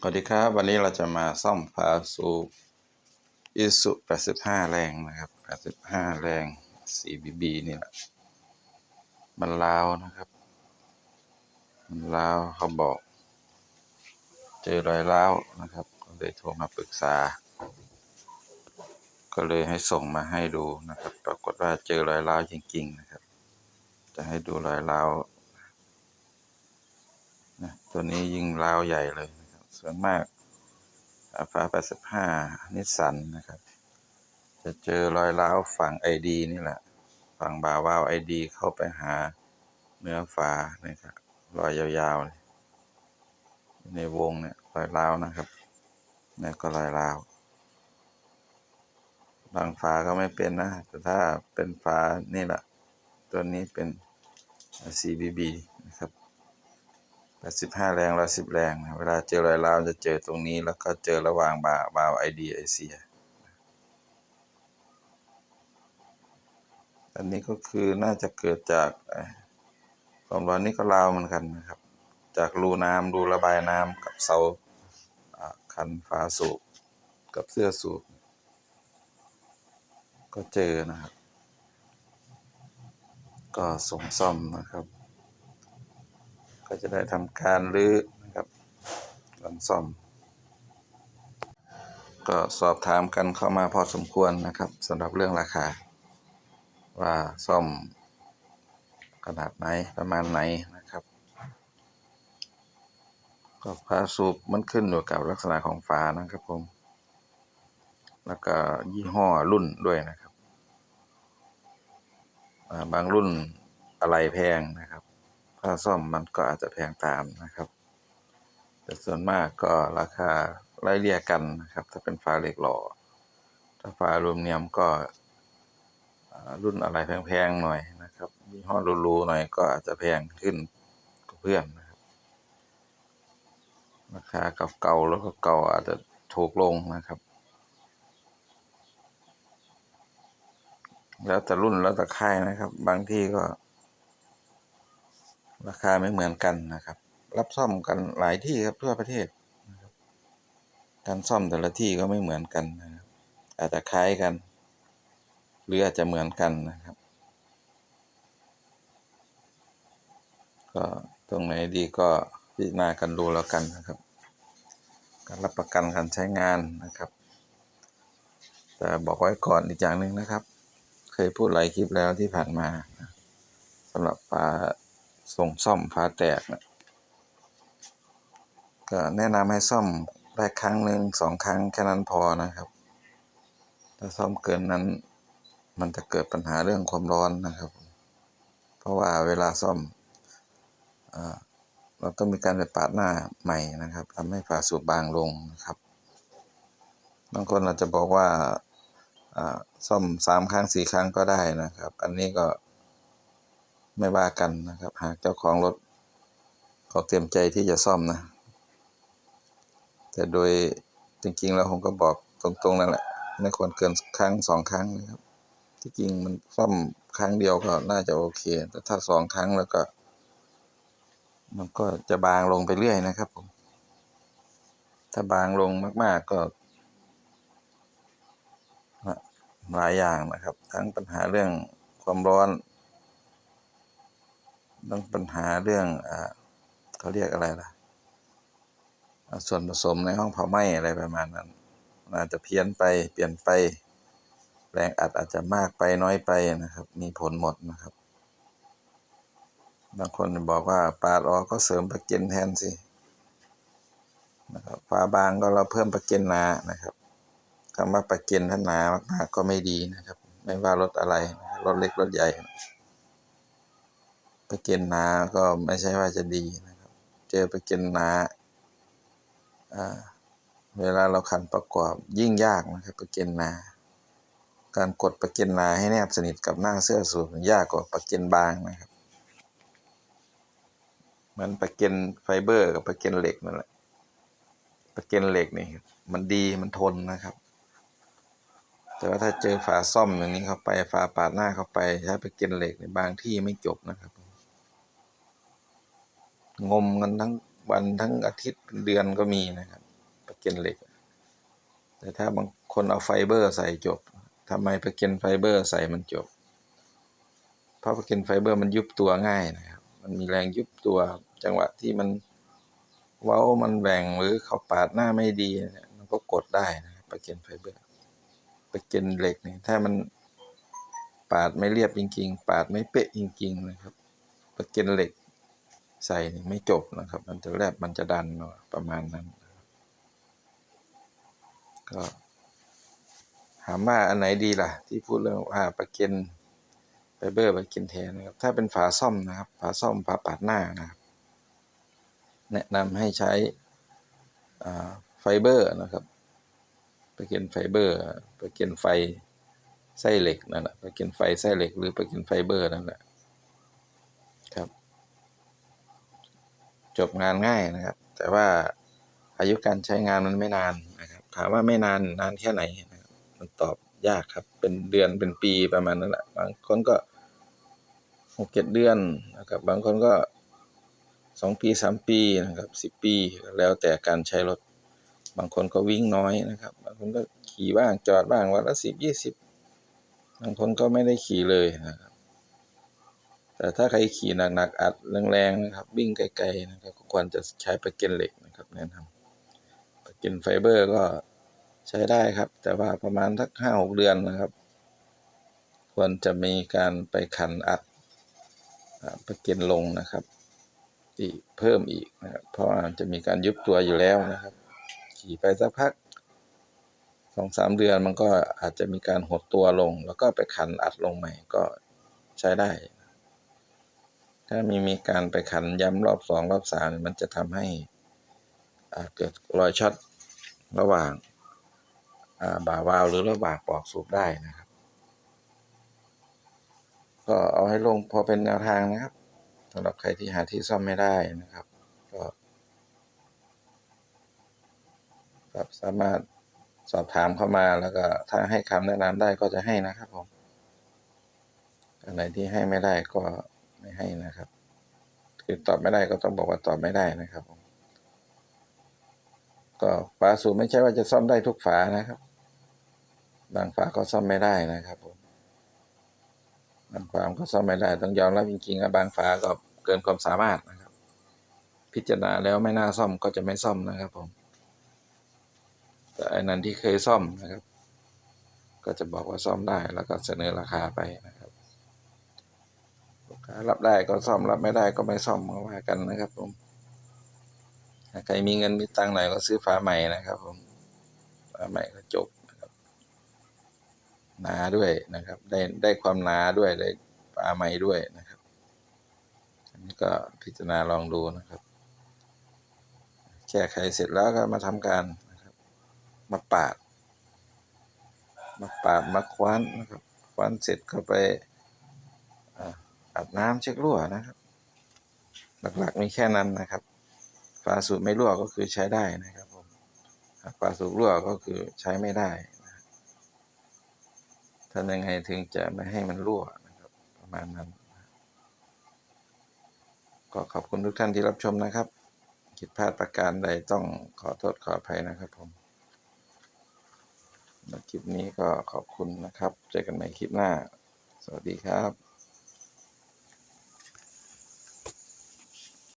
สวัสดีครับ วันนี้เราจะมาซ่อมฝาสูบอิสุ85 แรงนะครับ 85 แรง 4BB นี่แหละ มันลาวนะครับ มันลาวเขาบอก เจอรอยร้าวนะครับ ก็เลยโทรมาปรึกษา ก็เลยให้ส่งมาให้ดูนะครับ ปรากฏว่าเจอรอยร้าวจริง ๆ นะครับ จะให้ดูรอยร้าวนะตัวนี้ยิงร้าวใหญ่เลย ส่วนมากฟ้า85 นิสสันนะครับ จะเจอรอยร้าวฝั่งไอดีนี่แหละ ฝั่งบาวาวไอดีเข้าไปหาเนื้อฝานี่ยครับรอยยาวๆ ในวงเนี่ยรอยร้าวนะครับนี่ก็รอยร้าวบางฝาก็ไม่เป็นนะ แต่ถ้าเป็นฝานี่แหละ ตัวนี้เป็น CBB นะครับ 85แรง110แรงเวลาเจอรอยร้าวจะเจอตรงนี้แล้วก็เจอระหว่างบาบาวไอดีไอเสียอันนี้ก็คือน่าจะเกิดจากความร้อนนี่ก็ราวเหมือนกันนะครับ จากรูน้ำรูระบายน้ำกับเสาคันฝาสูบกับเสื้อสูบก็เจอนะครับ ก็ส่งซ่อมนะครับ ก็จะได้ทำการรื้อนะครับการซ่อม ก็สอบถามกันเข้ามาพอสมควรนะครับสำหรับเรื่องราคา ว่าซ่อมขนาดไหนประมาณไหนนะครับ ก็ฝาสูบมันขึ้นอยู่กับลักษณะของฝานะครับผม แล้วก็ยี่ห้อรุ่นด้วยนะครับ บางรุ่นอะไรแพงนะครับ ถ้าซ่อมมันก็อาจจะแพงตามนะครับ แต่ส่วนมากก็ราคาไล่เลี่ยกันนะครับ ถ้าเป็นฝาเหล็กหล่อ ถ้าฝาอลูมิเนียมก็รุ่นอะไรแพงๆหน่อยนะครับยี่ห้อรูๆหน่อยก็อาจจะแพงขึ้นกับเพื่อนนะครับราคาเก่าๆแล้วก็เก่าอาจจะถูกลงนะครับ แล้วแต่รุ่นแล้วแต่ค่ายนะครับ บางที่ก็ ราคาไม่เหมือนกันนะครับ รับซ่อมกันหลายที่ครับทั่วประเทศการซ่อมแต่ละที่ก็ไม่เหมือนกันนะครับ อาจจะคล้ายกัน หรืออาจจะเหมือนกันนะครับ ก็ตรงไหนดีก็พิจารณากันดูแล้วกันนะครับ การรับประกันการใช้งานนะครับ แต่บอกไว้ก่อนอีกอย่างหนึ่งนะครับ เคยพูดหลายคลิปแล้วที่ผ่านมาสำหรับฝา ส่งซ่อมฝาแตกนะก็แนะนำให้ซ่อมได้ครั้งหนึ่งสองครั้งแค่นั้นพอนะครับ ถ้าซ่อมเกินนั้น มันจะเกิดปัญหาเรื่องความร้อนนะครับ เพราะว่าเวลาซ่อมเราต้องมีการไปปาดหน้าใหม่นะครับทำให้ฝาสูบบางลงนะครับบางคนอาจจะบอกว่าซ่อมสามครั้งสี่ครั้งก็ได้นะครับ อันนี้ก็ ไม่ว่ากันนะครับ หากเจ้าของรถเขาเตรียมใจที่จะซ่อมนะ แต่โดยจริง ๆ แล้วผมก็บอกตรงๆนั่นแหละ ไม่ควรเกินครั้งสองครั้งนะครับ ที่จริงมันซ่อมครั้งเดียวก็น่าจะโอเค แต่ถ้าสองครั้งแล้วก็ มันก็จะบางลงไปเรื่อยนะครับผม ถ้าบางลงมาก ๆก็หลายอย่างนะครับ ทั้งปัญหาเรื่องความร้อน ต้องปัญหาเรื่องอ่าเขาเรียกอะไรล่ะ ส่วนผสมในห้องเผาไหม้อะไรประมาณนั้นอาจจะเพี้ยนไปเปลี่ยนไป แรงอัดอาจจะมากไปน้อยไปนะครับ มีผลหมดนะครับ บางคนบอกว่าปาดออกก็เสริมประเก็นแทนสินะครับฝาบางก็เราเพิ่มประเก็นหนานะครับคำว่าประเก็นถ้าหนามากๆก็ไม่ดีนะครับ ไม่ว่ารถอะไรรถเล็กรถใหญ่ ปะเก็นหนาก็ไม่ใช่ว่าจะดีนะครับ เจอปะเก็นหนาเวลาเราขันประกอบยิ่งยากนะครับปะเก็นหนา การกดประเก็นหนาให้แนบสนิทกับหน้าเสื้อสูบยากกว่าประเก็นบางนะครับมันประเก็นไฟเบอร์กับประเก็นเหล็กนั่นแหละประเก็นเหล็กนี่มันดีมันทนนะครับ แต่ว่าถ้าเจอฝาซ่อมอย่างนี้เข้าไปฝาปาดหน้าเข้าไปใช้ประเก็นเหล็กในบางที่ไม่จบนะครับ งมกันทั้งวันทั้งอาทิตย์เดือนก็มีนะครับประเก็นเหล็ก แต่ถ้าบางคนเอาไฟเบอร์ใส่จบทำไมประเก็นไฟเบอร์ใส่มันจบ เพราะประเก็นไฟเบอร์มันยุบตัวง่ายนะครับ มันมีแรงยุบตัวจังหวะที่มันเว้ามันแบ่งหรือเขาปาดหน้าไม่ดีเนี่ยมันก็กดได้นะประเก็นไฟเบอร์ประเก็นเหล็กเนี่ยถ้ามันปาดไม่เรียบจริง ๆ ปาดไม่เป๊ะจริง ๆ นะครับ ประเก็นเหล็ก ใส่ไม่จบนะครับ มันจะแลบมันจะดันเนาะประมาณนั้น ก็ถามว่าอันไหนดีล่ะ ที่พูดเรื่องว่าประเก็นไฟเบอร์ประเก็นแทนนะครับ ถ้าเป็นฝาซ่อมนะครับ ฝาซ่อมฝาปาดหน้านะครับ แนะนำให้ใช้อ่าไฟเบอร์นะครับประเก็นไฟเบอร์ประเก็นไฟไส้เหล็กนั่นแหละประเก็นไฟไส้เหล็กหรือประเก็นไฟเบอร์นั่นแหละครับ จบงานง่ายนะครับ แต่ว่าอายุการใช้งานมันไม่นานนะครับ ถามว่าไม่นานนานแค่ไหนนะครับมันตอบยากครับ เป็นเดือนเป็นปีประมาณนั้นแหละบางคนก็หกเจ็ดเดือนนะครับ บางคนก็สองปีสามปีนะครับสิบปีแล้วแต่การใช้รถ บางคนก็วิ่งน้อยนะครับ บางคนก็ขี่บ้างจอดบ้างวันละสิบยี่สิบบางคนก็ไม่ได้ขี่เลยนะครับ แต่ถ้าใครขี่หนักๆอัดแรงๆนะครับ วิ่งไกลๆนะครับก็ควรจะใช้ประเก็นเหล็กนะครับแนะนำประเก็นไฟเบอร์ก็ใช้ได้ครับ แต่ว่าประมาณสักห้าหกเดือนนะครับ ควรจะมีการไปขันอัดประเก็นลงนะครับ อีกเพิ่มอีกนะครับเพราะว่าจะมีการยุบตัวอยู่แล้วนะครับ ขี่ไปสักพักสองสามเดือนมันก็อาจจะมีการหดตัวลง แล้วก็ไปขันอัดลงใหม่ก็ใช้ได้ ถ้ามีมีการไปขันย้ำรอบสองรอบสามมันจะทำให้อาเกิดรอยช็อตระหว่างอ่าบ่าวาล์วหรือระหว่างปลอกสูบได้นะครับ ก็เอาให้ลงพอเป็นแนวทางนะครับสำหรับใครที่หาที่ซ่อมไม่ได้นะครับ ก็ครับสามารถสอบถามเข้ามาแล้วก็ถ้าให้คำแนะนำได้ก็จะให้นะครับผมอันไหนที่ให้ไม่ได้ก็ ไม่ให้นะครับ คือตอบไม่ได้ก็ต้องบอกว่าตอบไม่ได้นะครับ ก็ฝาสูบไม่ใช่ว่าจะซ่อมได้ทุกฝานะครับ บางฝาก็ซ่อมไม่ได้นะครับผมบางฝาก็ซ่อมไม่ได้ ต้องยอมรับจริงๆว่าบางฝาก็เกินความสามารถนะครับ พิจารณาแล้วไม่น่าซ่อมก็จะไม่ซ่อมนะครับผมแต่อันนั้นที่เคยซ่อมนะครับ ก็จะบอกว่าซ่อมได้แล้วก็เสนอราคาไปนะครับ รับได้ก็ซ่อมรับไม่ได้ก็ไม่ซ่อมก็ว่ากันนะครับ ผมใครมีเงินมีตังค์หน่อยก็ซื้อฝาใหม่นะครับผมฝาใหม่ก็จบนะครับหนาด้วยนะครับ ได้ได้ความหนาด้วยได้ฝาใหม่ด้วยนะครับอันนี้ก็พิจารณาลองดูนะครับแก้ไขเสร็จแล้วก็มาทำการนะครับ มาปาด มาปาดมาคว้านนะครับคว้านเสร็จก็ไป อาบน้ำเช็ครั่วนะครับ หลักๆมีแค่นั้นนะครับฝาสูบไม่รั่วก็คือใช้ได้นะครับผมฝาสูบรั่วก็คือใช้ไม่ได้นะทำยังไงถึงจะไม่ให้มันรั่วนะครับ ประมาณนั้น ก็ขอบคุณทุกท่านที่รับชมนะครับผิดพลาดประการใดต้องขอโทษขออภัยนะครับผมคลิปนี้ก็ขอบคุณนะครับ เจอกันใหม่คลิปหน้า สวัสดีครับ